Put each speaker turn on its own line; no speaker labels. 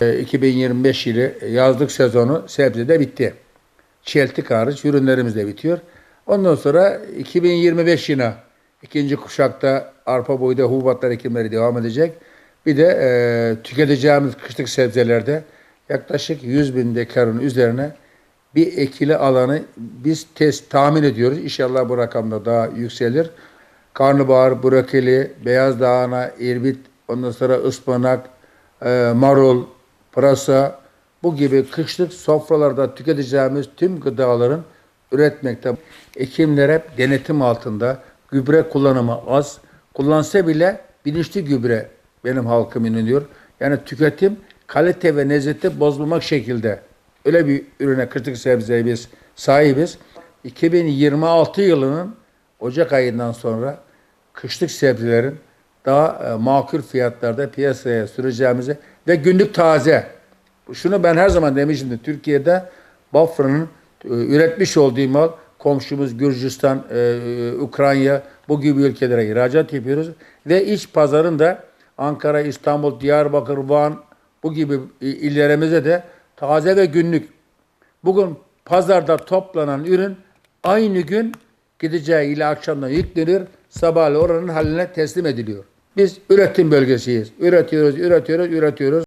E, 2025 yılı yazlık sezonu sebzede bitti. Çeltik hariç ürünlerimiz de bitiyor. Ondan sonra 2025 yına ikinci kuşakta arpa boyda hububatlar ekimleri devam edecek. Bir de e, tüketeceğimiz kışlık sebzelerde yaklaşık 100 bin dekarın üzerine bir ekili alanı biz test tahmin ediyoruz. İnşallah bu rakamda daha yükselir. Karnabahar, brokoli, beyaz lahana, irbit, ondan sonra ıspanak, e, marul, pırasa bu gibi kışlık sofralarda tüketeceğimiz tüm gıdaların üretmekte. Ekimler hep denetim altında. Gübre kullanımı az. Kullansa bile bilinçli gübre benim halkım inanıyor. Yani tüketim kalite ve lezzeti bozmamak şekilde öyle bir ürüne kışlık sebzeye biz sahibiz. 2026 yılının Ocak ayından sonra kışlık sebzelerin daha e, makul fiyatlarda piyasaya süreceğimizi ve günlük taze. Şunu ben her zaman demişimdir. Türkiye'de Bafra'nın e, üretmiş olduğu mal komşumuz Gürcistan, e, Ukrayna bu gibi ülkelere ihracat yapıyoruz. Ve iç pazarın da Ankara, İstanbul, Diyarbakır, Van bu gibi illerimize de taze ve günlük. Bugün pazarda toplanan ürün aynı gün gideceği ile akşamdan yükleniyor. Sabahleyin oranın haline teslim ediliyor. Biz üretim bölgesiyiz. Üretiyoruz, üretiyoruz, üretiyoruz.